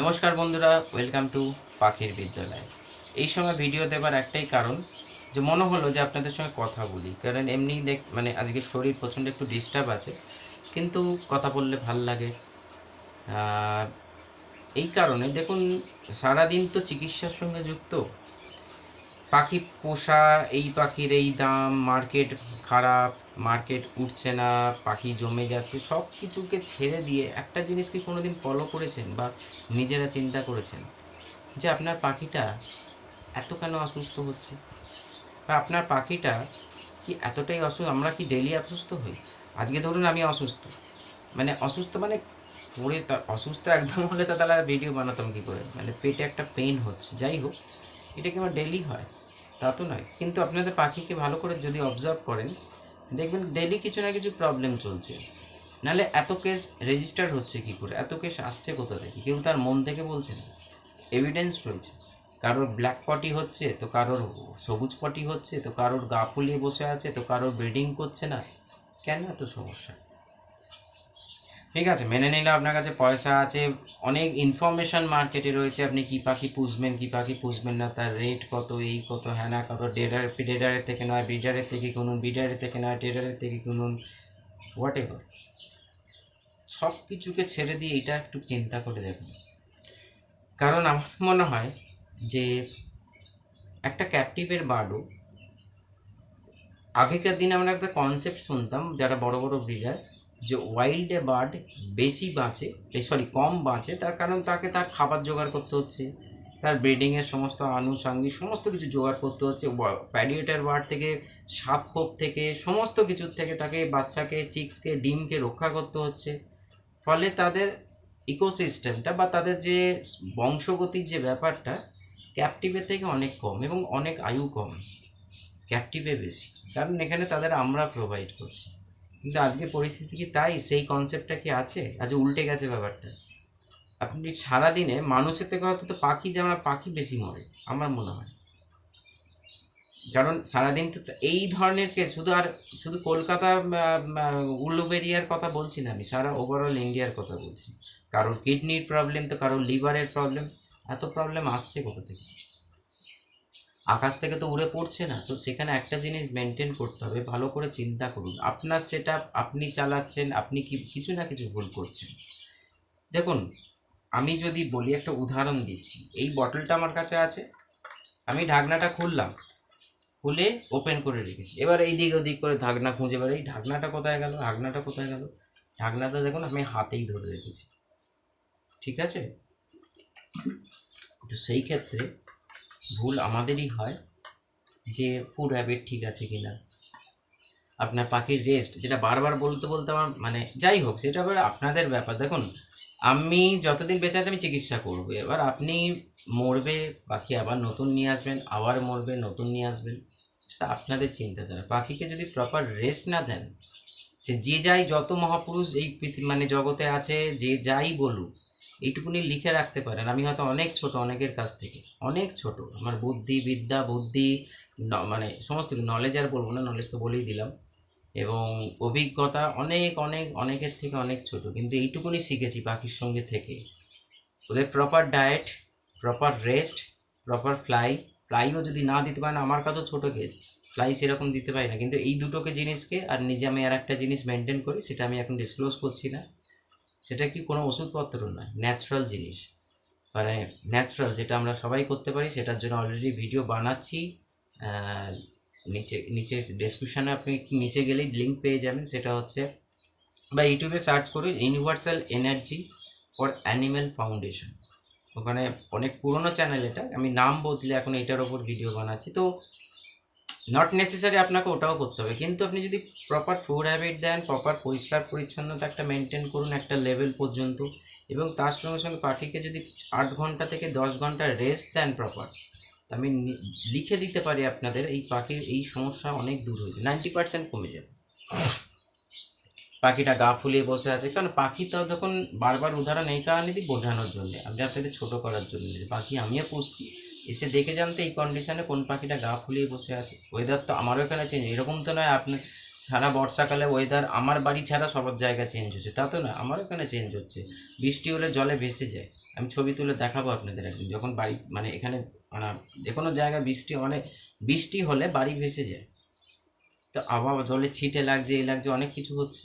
নমস্কার বন্ধুরা welcome to পাখির বিদ্যালয়। এই সময় ভিডিও দেবার একটাই কারণ যে মনে হলো যে আপনাদের সঙ্গে কথা বলি, কারণ এমনি দেখ মানে আজকে শরীর প্রচণ্ড একটু ডিস্টার্ব আছে, কিন্তু কথা বললে ভালো লাগে। এই কারণে দেখুন, সারাদিন তো চিকিৎসার সঙ্গে যুক্ত পাখি পোষা, এই পাখির এই দাম, মার্কেট খারাপ, মার্কেট উঠছে না, পাখি জমে যাচ্ছে সব কিছুকে ছেড়ে দিয়ে একটা জিনিস কি কোনোদিন ফলো করেছেন বা নিজেরা চিন্তা করেছেন? যে আপনার পাখিটা এত কেন অসুস্থ হচ্ছে? বা আপনার পাখিটা কি এতটাই অসুস্থ, আমরা কি ডেলি অসুস্থ হই? আজকে ধরুন আমি অসুস্থ। মানে অসুস্থ মানে পড়ে তা, অসুস্থ একদম হলে তো তাহলে ভিডিও বানাতাম কী করে? মানে পেটে একটা পেন হচ্ছে। যাই হোক, এটা কি আমার ডেলি হয়? তা তো নয়। কিন্তু আপনাদের পাখিকে ভালো করে যদি অবজার্ভ করেন, দেখবেন ডেলি কিছু না কিছু প্রবলেম চলছে। নাহলে এত কেস রেজিস্টার হচ্ছে কি করে? এত কেস আসছে কোথা থেকে? কেউ তার মন থেকে বলছে না। এভিডেন্স রয়েছে। কারোর ব্ল্যাক পটি হচ্ছে, তো কারোর সবুজ পটি হচ্ছে, তো কারোর গা ফুলিয়ে বসে আছে, তো কারোর ব্রিডিং করছে না। কেন এত সমস্যা? ঠিক আছে, মেনে নিলে আপনার কাছে পয়সা আছে। অনেক ইনফরমেশন মার্কেটে রয়েছে, আপনি কী পাখি পুষবেন, কী পাখি পুষবেন না, তার রেট কত, এই কত হ্যাঁ না কত ডেডার ডেডারের থেকে নয় বিডারের থেকে কিনুন বিডারের থেকে নয় ডেডারের থেকে কিনুন হোয়াট এভার সব কিছুকে ছেড়ে দিয়ে এটা একটু চিন্তা করে দেখুন। কারণ আমার মনে হয় যে একটা ক্যাপটিভের বার্ডও আগেকার দিনে আমরা একটা কনসেপ্ট শুনতাম, যারা বড় বড় ব্রিডার যে ওয়াইল্ডে বার্ড বেশি বাঁচে সরি কম বাঁচে, তার কারণ তাকে তার খাবার জোগাড় করতে হচ্ছে, তার ব্রিডিংয়ের সমস্ত আনুষাঙ্গিক সমস্ত কিছু জোগাড় করতে হচ্ছে প্যাডিয়েটার বার্ড থেকে, সাপ খোপ থেকে, সমস্ত কিছুর থেকে তাকে বাচ্চাকে চিক্সকে ডিমকে রক্ষা করতে হচ্ছে। ফলে তাদের ইকোসিস্টেমটা বা তাদের যে বংশগতির যে ব্যাপারটা ক্যাপটিভের থেকে অনেক কম এবং অনেক আয়ু কম ক্যাপটিভে বেশি। কারণ এখানে তাদের আমরা প্রোভাইড করছি। কিন্তু আজকে পরিস্থিতি কি তাই? সেই কনসেপ্টটা কি আছে? আজ উল্টে গেছে ব্যাপারটা। আপনি সারাদিনে মানুষের থেকে হয়তো পাখি যেমন পাখি বেশি মরে, আমার মনে হয়। কারণ সারাদিন তো এই ধরনের কেস শুধু আর শুধু কলকাতা উল্লুবেরিয়ার কথা বলছি না আমি, সারা ওভারঅল ইন্ডিয়ার কথা বলছি। কারোর কিডনির প্রবলেম তো কারোর লিভারের প্রবলেম এত প্রবলেম আসছে কোথা থেকে? আকাশ থেকে তো উড়ে পড়ছে না, তো সেখানে একটা জিনিস মেনটেন করতে হবে, ভালো করে চিন্তা করুন। আপনার সেট আপনি চালাচ্ছেন, আপনি কি, কিছু না কিছু ভুল করছেন। দেখুন, আমি যদি বলি একটা উদাহরণ দিচ্ছি, এই বটলটা আমার কাছে আছে, আমি ঢাকনাটা খুললাম, খুলে ওপেন করে রেখেছি। এবার এই দিক ওদিক করে ঢাকনা খুঁজে এবার এই ঢাকনাটা কোথায় গেল, ঢাকনাটা কোথায় গেল? ঢাকনাটা দেখুন, আমি হাতেই ধরে রেখেছি। ঠিক আছে? তো সেই ক্ষেত্রে ভুল আমাদেরই হয় যে ফুড হ্যাবিট ঠিক আছে কি না আপনার পাখির রেস্ট যেটা বারবার বলতে বলতে আমার মানে যাই হোক, সেটা আবার আপনাদের ব্যাপার। দেখুন, আমি যতদিন বেঁচে আছি আমি চিকিৎসা করব। এবার আপনি মরবে, পাখি আবার নতুন নিয়ে আসবেন, আবার মরবে, নতুন নিয়ে আসবেন, সেটা আপনাদের চিন্তাধারা। পাখিকে যদি প্রপার রেস্ট না দেন, সে যে যাই যত মহাপুরুষ এই মানে জগতে আছে, যে যাই বলুক এইটুকুনি লিখে রাখতে পারেন। আমি হয়তো অনেক ছোট, অনেকের কাছ থেকে। অনেক ছোট। আমার বুদ্ধি, বিদ্যা, বুদ্ধি মানে সমস্ত নলেজ আর বলব না নলেজ তো বলেই দিলাম। এবং অভিজ্ঞতা অনেক অনেক, অনেকের থেকে অনেক ছোট। কিন্তু এইটুকুনি শিখেছি পাখির সঙ্গে থেকে। ওদের proper diet proper rest proper fly ফ্লাইও যদি না দিতে পারেন, আমার কাছেও ছোটো গেজ ফ্লাই সেরকম দিতে পারি না। কিন্তু এই দুটোকে জিনিসকে আর নিজে আমি আর একটা জিনিস মেনটেন করি, সেটা আমি এখন ডিসক্লোজ করছি না। সেটা কি কোনো ওষুধপত্র নয় ন্যাচারাল জিনিস। মানে ন্যাচারাল যেটা আমরা সবাই করতে পারি, সেটার জন্য অলরেডি ভিডিও বানাচ্ছি। নিচে নিচে ডেসক্রিপশানে আপনি নিচে গেলেই লিঙ্ক পেয়ে যাবেন, সেটা হচ্ছে বা ইউটিউবে সার্চ করুন universal energy for animal foundation ওখানে অনেক পুরনো চ্যানেল এটা, আমি নাম বদলে এখন এটার ওপর ভিডিও বানাচ্ছি। তো নট নেসেসারি আপনাকে ওটাও করতে হবে। কিন্তু আপনি যদি প্রপার ফুড হ্যাবিট দেন প্রপার পরিষ্কার পরিচ্ছন্নতা একটা মেনটেন করুন একটা লেভেল পর্যন্ত এবং তার সঙ্গে সঙ্গে পাখিকে যদি আট ঘণ্টা থেকে দশ ঘণ্টা রেস্ট দেন প্রপার আমি লিখে দিতে পারি আপনাদের এই পাখির এই সমস্যা অনেক দূর হয়েছে নাইনটি পার্সেন্ট কমে যাবে। পাখিটা গা ফুলিয়ে বসে আছে, কারণ পাখি তো তখন বারবার উদাহরণ এই কারণে বোঝানোর জন্য। আপনি আপনাদের ছোটো করার জন্য পাখি আমিও পুষছি এসে দেখে জানতে এই কন্ডিশনে কোন পাখিটা গা ফুলিয়ে বসে আছে। ওয়েদার তো আমারও এখানে চেঞ্জ এরকম তো নয় আপনি সারা বর্ষাকালে ওয়েদার আমার বাড়ি ছাড়া সবার জায়গা চেঞ্জ হচ্ছে, তা তো না আমার এখানে চেঞ্জ হচ্ছে। বৃষ্টি হলে জলে ভেসে যায়। আমি ছবি তুলে দেখাবো আপনাদের একদিন, যখন বাড়ি মানে এখানে মানে যে কোনো জায়গায় বৃষ্টি মানে বৃষ্টি হলে বাড়ি ভেসে যায়। তো আবহাওয়া, জলে ছিটে লাগছে, এ লাগছে, অনেক কিছু হচ্ছে।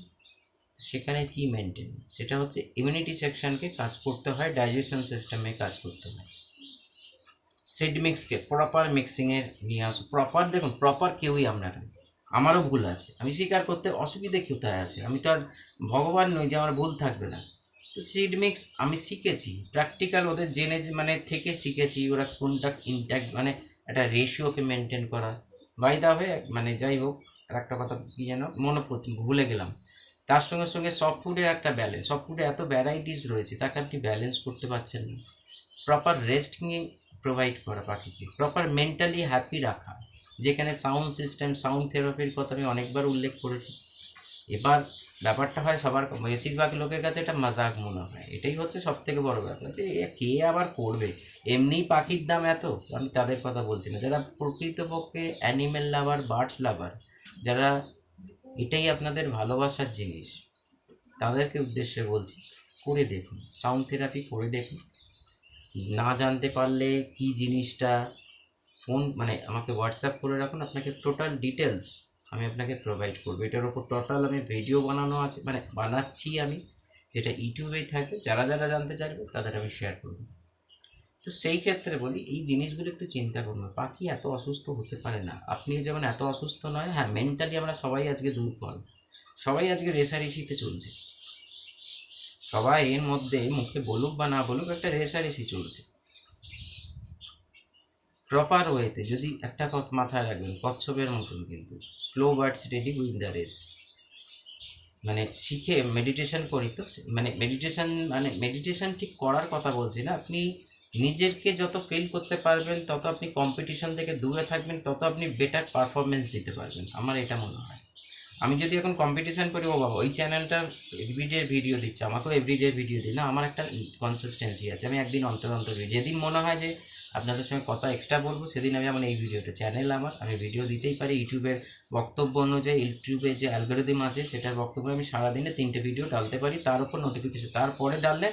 সেখানে কি মেনটেন সেটা হচ্ছে ইমিউনিটি সেকশনকে কাজ করতে হয় ডাইজেশন সিস্টেমে কাজ করতে হয়। সিড মিক্সকে প্রপার মিক্সিংয়ের নিয়ে আসো। প্রপার দেখুন প্রপার কেউই আপনারা। আমারও ভুল আছে। আমি স্বীকার করতে অসুবিধে কোথায় আছে। আমি তো আর ভগবান নই যে আমার ভুল থাকবে না। তো সিড মিক্স আমি শিখেছি। প্র্যাকটিক্যাল ওদের জেনে মানে থেকে শিখেছি ওরা কোনটা ইনট্যাক্ট মানে একটা রেশিওকে মেনটেন করা। বাই দা হয়ে মানে যাই হোক, আর একটা কথা কী যেন মনে ভুলে গেলাম। তার সঙ্গে সঙ্গে সফট ফুডের একটা ব্যালেন্স সফট ফুডে এত ভ্যারাইটিস রয়েছে, তাকে আপনি ব্যালেন্স করতে পারছেন না। প্রপার রেস্টিং প্রোভাইড করা, পাখিকে। প্রপার মেন্টালি হ্যাপি রাখা। যেখানে সাউন্ড সিস্টেম সাউন্ড থেরাপির কথা আমি অনেকবার উল্লেখ করেছি। এবার ব্যাপারটা হয় সবার বেশিরভাগ লোকের কাছে এটা মজাক মনে হয় এটাই হচ্ছে সব থেকে বড় ব্যাপার যে কে আবার করবে? এমনি পাখির দাম এত? আমি তাদের কথা বলছি না। যারা প্রকৃতপক্ষে অ্যানিমেল লাভার বার্ডস লাভার যারা এটাই আপনাদের ভালোবাসার জিনিস, তাদেরকে উদ্দেশ্যে বলছি, করে দেখুন। সাউন্ড থেরাপি করে দেখুন। না জানতে পারলে কি জিনিসটা? ফোন মানে আমাকে হোয়াটসঅ্যাপ করে রাখুন, আপনাকে টোটাল ডিটেলস আমি আপনাকে প্রোভাইড করব। এটার ওপর টোটাল আমি ভিডিও বানানো আছে মানে বানাচ্ছি আমি, যেটা ইউটিউবেই থাকবে, যারা যারা জানতে চাইবে তাদের আমি শেয়ার করব। তো সেই ক্ষেত্রে বলি, এই জিনিসগুলো একটু চিন্তা করুন পাখি এত অসুস্থ হতে পারে না। আপনি যেমন এত অসুস্থ নয় হ্যাঁ মেন্টালি আমরা সবাই আজকে দুর্বল। সবাই আজকে রেসারেসিতে চলছে। সবাই এর মধ্যে মুখে বলুক বা না বলুক একটা রেসারেসি চলছে। প্রপার ওয়েতে যদি একটা কথা মাথায় রাখবেন, কচ্ছপের মতন কিন্তু। Slow birds ready win the race মানে শিখে মেডিটেশন করি তো মানে মেডিটেশন মানে মেডিটেশন ঠিক করার কথা বলছি না। আপনি নিজেরকে যত ফিল করতে পারবেন, তত আপনি কম্পিটিশন থেকে দূরে থাকবেন, তত আপনি বেটার পারফরমেন্স দিতে পারবেন। আমার এটা মনে হয়। আমি যদি এখন কম্পিটিশন করি, ও বাবা, ওই চ্যানেলটা এভরিডে ভিডিও দিচ্ছে, আমাকেও এভরিডে ভিডিও দিই না, আমার একটা কনসিস্টেন্সি আছে। আমি একদিন অন্তর অন্তর যেদিন মনে হয় যে আপনাদের সঙ্গে কথা এক্সট্রা বলব, সেদিন আমি আমার এই ভিডিওটা চ্যানেল আমার। আমি ভিডিও দিতেই পারি, ইউটিউবের বক্তব্য অনুযায়ী ইউটিউবে যে অ্যালগোরিদম আছে, সেটার বক্তব্য আমি সারাদিনে তিনটে ভিডিও ডালতে পারি। তার উপর নোটিফিকেশন তারপরে ডাললে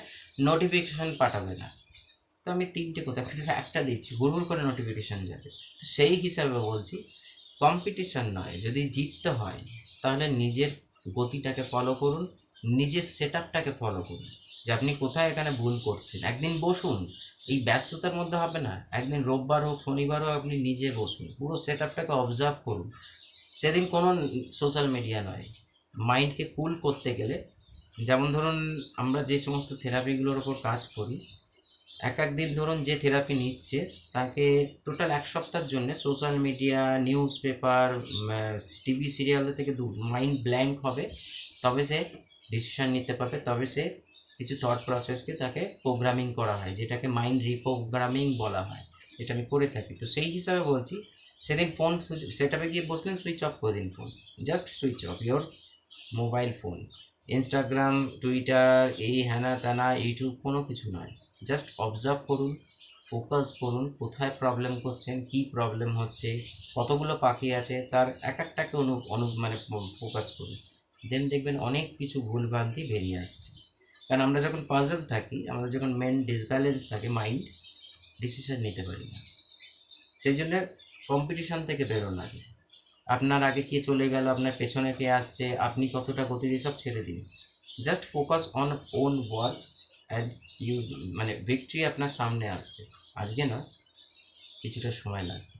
নোটিফিকেশান পাঠাবে না। তো আমি তিনটে কোথাও একটা দিচ্ছি, হুড় করে নোটিফিকেশান যাবে। সেই হিসাবে বলছি কম্পিটিশন নয়, যদি জিততে হয় তাহলে নিজের গতিটাকে ফলো করুন, নিজের সেট আপটাকে ফলো করুন। যে আপনি কোথায় এখানে ভুল করছেন? একদিন বসুন, এই ব্যস্ততার মধ্যে হবে না। একদিন রোববার হোক, শনিবার হোক, আপনি নিজে বসুন, পুরো সেট আপটাকে অবজার্ভ করুন। সেদিন কোনো সোশ্যাল মিডিয়া নয়। মাইন্ডকে কুল করতে গেলে, যেমন ধরুন আমরা যে সমস্ত থেরাপিগুলোর ওপর কাজ করি এক এক দিন ধরুন যে থেরাপি নিচ্ছে, তাকে টোটাল এক সপ্তাহের জন্য social media news paper TV serial থেকে দূর মাইন্ড ব্ল্যাঙ্ক হবে। তবে সে ডিসিশন নিতে পারবে, তবে সে কিছু থট প্রসেসকে তাকে প্রোগ্রামিং করা হয়, যেটাকে মাইন্ড রিপ্রোগ্রামিং বলা হয়, এটা আমি করে থাকি। তো সেই হিসাবে বলছি, সেদিন ফোন সেটাপে গিয়ে বসলেন, সুইচ অফ করে দিন phone just switch off your mobile phone Instagram Twitter এই হ্যানা ত্যানা ইউটিউব কোনো কিছু নয়। জাস্ট অবজার্ভ করুন ফোকাস করুন, কোথায় প্রবলেম করছেন, কি প্রবলেম হচ্ছে, কতগুলো পাখি আছে, তার এক একটাকে অনু অনু মানে ফোকাস করুন। দেন দেখবেন অনেক কিছু ভুলভ্রান্তি বেরিয়ে আসছে। কারণ আমরা যখন পাজল থাকি, আমাদের যখন মেন ডিসব্যালেন্স থাকে মাইন্ড ডিসিশন নিতে পারি না। সেই জন্য কম্পিটিশন থেকে বেরোন আগে আপনার আগে কে চলে গেল, আপনার পেছনে কে আসছে, আপনি কতটা গতি দিয়ে সব ছেড়ে দিন just focus on own work you মানে ভিক্টরি আপনার সামনে আসবে। আজকে না, কিছুটা সময় লাগবে।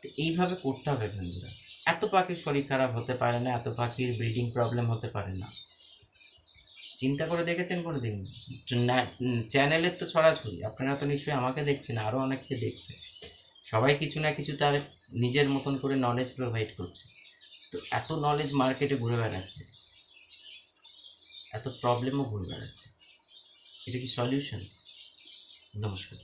তো এইভাবে করতে হবে বন্ধুরা। এত পাখির শরীর খারাপ হতে পারে না, এত পাখির ব্রিডিং প্রবলেম হতে পারে না। চিন্তা করে দেখেছেন কোনো দিন চ্যানেলের তো ছড়াছড়ি। আপনারা তো নিশ্চয়ই আমাকে দেখছেন আরও অনেককে দেখছে সবাই কিছু না কিছু তার নিজের মতন করে নলেজ প্রোভাইড করছে। তো এত নলেজ মার্কেটে ঘুরে বেড়াচ্ছে। এত প্রবলেমও ঘুরে বেড়াচ্ছে। এটা কি সলিউশন নমস্কার।